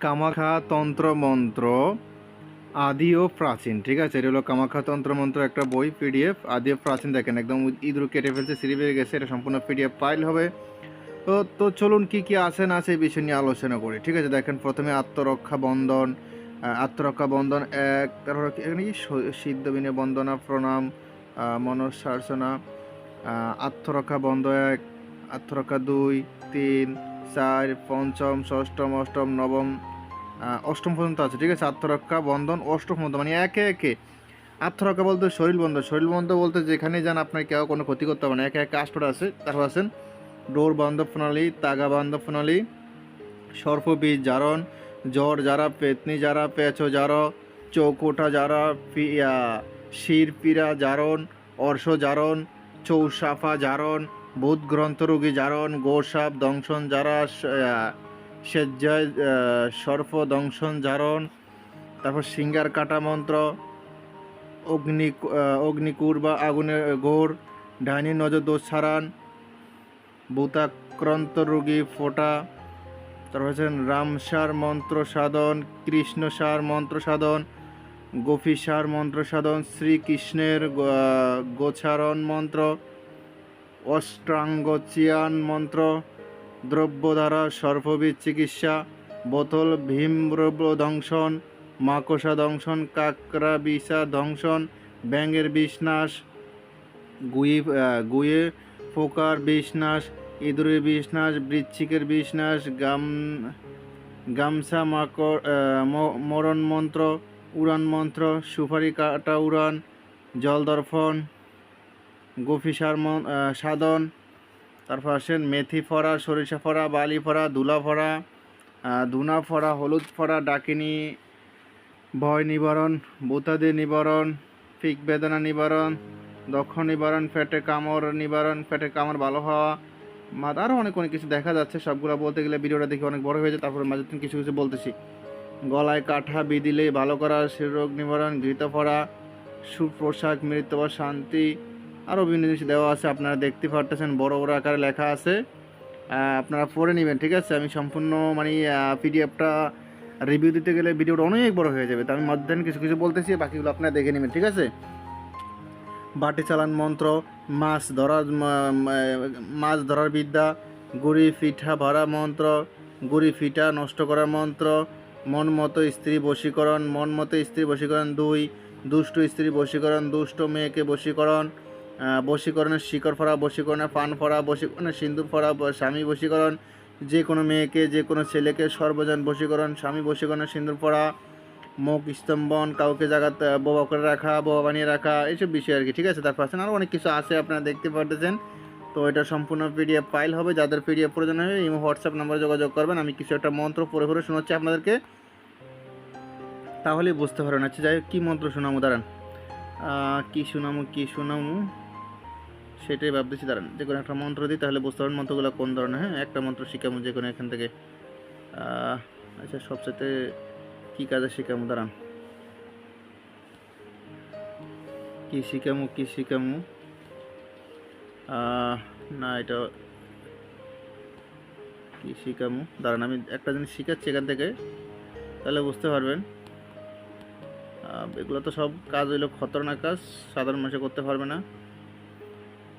কামাখা তন্ত্র মন্ত্র আদি ও প্রাচীন, ঠিক আছে? এটা হলো কামাখা তন্ত্র মন্ত্র একটা বই পিডিএফ আদি ও প্রাচীন দেখেন, একদম ইঁদুর কেটে ফেলছে, সিঁড়ি বেরিয়ে গেছে, এটা সম্পূর্ণ পিডিএফ ফাইল হবে। তো তো চলুন কি কি আছে না আছে এই বিষয় নিয়ে আলোচনা করি, ঠিক আছে? দেখেন প্রথমে আত্মরক্ষা বন্ধন আত্মরক্ষা বন্ধন এক, তারপর এখানে কি? স- সিদ্ধ বিনে বন্দনা, প্রণাম মনসার্চনা আত্মরক্ষা বন্ধ এক, আত্মরক্ষা দুই, তিন চার, পঞ্চম, ষষ্ঠম, অষ্টম, নবম অষ্টম পর্যন্ত আছে, ঠিক আছে? আত্মরক্ষা বন্ধন, অষ্টম পর্যন্ত মানে একে একে। আত্মরক্ষা বলতে শরীর বন্ধ শরীর বন্ধ বলতে যেখানে যান আপনার কেউ কোনো ক্ষতি করতে হবে না। একে একে আষ্টটা আছে, তারপর আছেন ডোর বান্ধব প্রণালী, তাগা বান্ধব প্রণালী, সর্পবীজ জারণ, জ্বর যারা, পেতনি যারা, পেঁচো যারা, চৌকোটা যারা পিয়া শির পীড়া জারণ, অর্শ জারণ, চৌসাফা জারণ বুধ গ্রন্থ রোগী জারণ গোসাপ দংশন, যারা সেজ্জায় সর্প, দংশন, জারণ, তারপর সিঙ্গার কাটা মন্ত্র, অগ্নি অগ্নিকুর বা আগুনের ঘোর, ডাইনি নজর দোষ ছাড়ান, ভূতাক্রান্ত রোগী ফোটা, তারপর হচ্ছেন রামসার মন্ত্র সাধন কৃষ্ণসার মন্ত্র সাধন গোপীসার মন্ত্র সাধন, শ্রীকৃষ্ণের গো- গোচারণ মন্ত্র অষ্টাঙ্গ চিয়ান মন্ত্র দ্রব্য দ্বারা সর্পবিদ চিকিৎসা বোতল ভীমদ্রব্য দংশন মাকড়সা দংশন কাকরা বিষা দংশন, ব্যাঙের বিষনাশ গুয়ে গুয়ে, পোকার বিষনাশ, ইঁদুরের বিষনাশ বৃচ্ছিকের বিষনাশ, গাম, গামছা মাকড় মরণ মন্ত্র, উড়ান মন্ত্র, সুপারি কাটা উড়ান, জল দর্পণ গোফিসার মন সাধন, তারপর আসেন মেথি ফড়া, সরিষা ফড়া, বালি ফড়া, দুলা ফড়া ধুনা ফড়া, হলুদ ফড়া, ডাকিনি, ভয় নিবারণ, বোতাদি নিবারণ, ফিক বেদনা নিবারণ, দক্ষ নিবারণ পেটে কামড় নিবারণ পেটে কামড় ভালো হওয়া মাথা আরও অনেক অনেক কিছু দেখা যাচ্ছে। সবগুলো বলতে গেলে ভিডিওটা দেখে অনেক বড় হয়ে যায়, তারপরে মাঝে কিছু কিছু বলতেছি। গলায় কাঠা বিদিলে ভালো করা রোগ নিবারণ, ঘৃত ফড়া সুপোশাক মৃত্যু শান্তি আরও বিভিন্ন জিনিস দেওয়া আছে, আপনারা দেখতে পারতেছেন, বড় বড় আকারে লেখা আছে। আপনারা পড়ে নেবেন, ঠিক আছে? আমি সম্পূর্ণ মানে পিডিএফটা রিভিউ দিতে গেলে ভিডিওটা অনেক বড় হয়ে যাবে, তো আমি মধ্যাহ্ন কিছু কিছু বলতেছি, বাকিগুলো আপনারা দেখে নেবেন, ঠিক আছে? বাটি চালান মন্ত্র, মাছ ধরার মাছ ধরার বিদ্যা, গুড়ি পিঠা ভরা মন্ত্র, গুড়ি পিঠা নষ্ট করার মন্ত্র, মন মতো স্ত্রী বশীকরণ, মন মতো স্ত্রী বশীকরণ দুই, দুষ্ট স্ত্রী বশীকরণ, দুষ্ট মেয়েকে বশীকরণ বশীকরণের শিকড় ফড়া, বশীকরণের পান ফড়া, বশীকরণের সিন্দুর ব- স্বামী বশীকরণ, যে কোনো মেয়েকে, যে কোনো ছেলেকে সর্বজন বশীকরণ, স্বামী বশীকরণের সিন্দুর পড়া মুখ স্তম্ভন, কাউকে জায়গাতে বোবা করে রাখা, বোবা বানিয়ে রাখা, এইসব বিষয় আর কি, ঠিক আছে? তারপর আছেন আরও অনেক কিছু আছে আপনারা দেখতে পারতেছেন। তো এটা সম্পূর্ণ পিডিএফ ফাইল হবে, যাদের পিডিএফ প্রয়োজন হবে ইমো হোয়াটসঅ্যাপ নাম্বারে যোগাযোগ করবেন। আমি কিছু একটা মন্ত্র পড়ে পড়ে শোনাচ্ছি আপনাদেরকে। তাহলেই বুঝতে পারবেন। আচ্ছা যাই কী মন্ত্র শোনামো দাঁড়ান। কি শোনামো কি শোনামো সেটাই ভাবতেছি, দাঁড়ান, যে কোনো একটা মন্ত্র দিই, তাহলে বুঝতে পারবেন মন্ত্রগুলো কোন ধরনের হ্যাঁ? একটা মন্ত্র শিখামো যে কোনো এখান থেকে। আচ্ছা সবচেয়ে কি কাজে শিখামো দাঁড়ান। কী শিখামু কী শিখামু না, এটা কী শিখামু দাঁড়ান, আমি একটা জিনিস শিখাচ্ছি এখান থেকে, তাহলে বুঝতে পারবেন। এগুলো তো সব কাজ হইল, খতরনাক কাজ, সাধারণ মানুষে করতে পারবে না।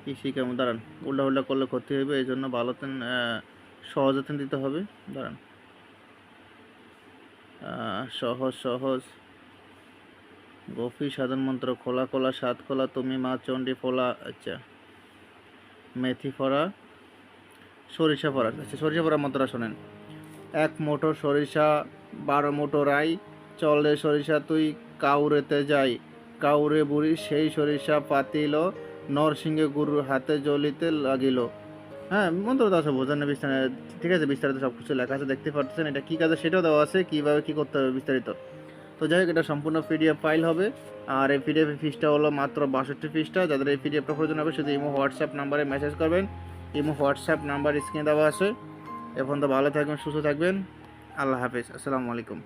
কি শিখামু দাঁড়ান উল্টা উল্টা করলে ক্ষতি হবে, এই জন্য ভালোতেন সহজতেন দিতে হবে। দাঁড়ান। সহজ সহজ। গফি সাধন মন্ত্র, খোলা খোলা, সাত খোলা, তুমি, মা, চণ্ডী, ফোলা আচ্ছা। মেথি ফরা সরিষা ফরা আচ্ছা সরিষা ফরা মন্ত্রটা শোনেন। এক মোটো সরিষা, বারো মোটো রাই, চলে সরিষা তুই কাউরেতে যাই। কাউরে বুড়ি সেই সরিষা পাতিল নরসিংহে গুরুর হাতে জ্বলিতে লাগিল। হ্যাঁ মন্ত্রটা আছে বোঝান না বিস্তারিত ঠিক আছে, বিস্তারিত সব কিছু লেখা আছে, দেখতে পাচ্ছেন এটা কী কাজে সেটাও দেওয়া আছে, কীভাবে কী করতে হবে বিস্তারিত। তো যাই হোক, এটা সম্পূর্ণ পিডিএফ ফাইল হবে, আর এই পিডিএফ ফিসটা হলো মাত্র বাষট্টি ফিসটা যাদের এই পিডিএফটা প্রয়োজন হবে, শুধু ইমো হোয়াটসঅ্যাপ নাম্বারে মেসেজ করবেন, ইমো হোয়াটসঅ্যাপ নাম্বার স্ক্রিনে দেওয়া আছে। এখন তো ভালো থাকবেন, সুস্থ থাকবেন, আল্লাহ হাফিজ, আসসালামু আলাইকুম।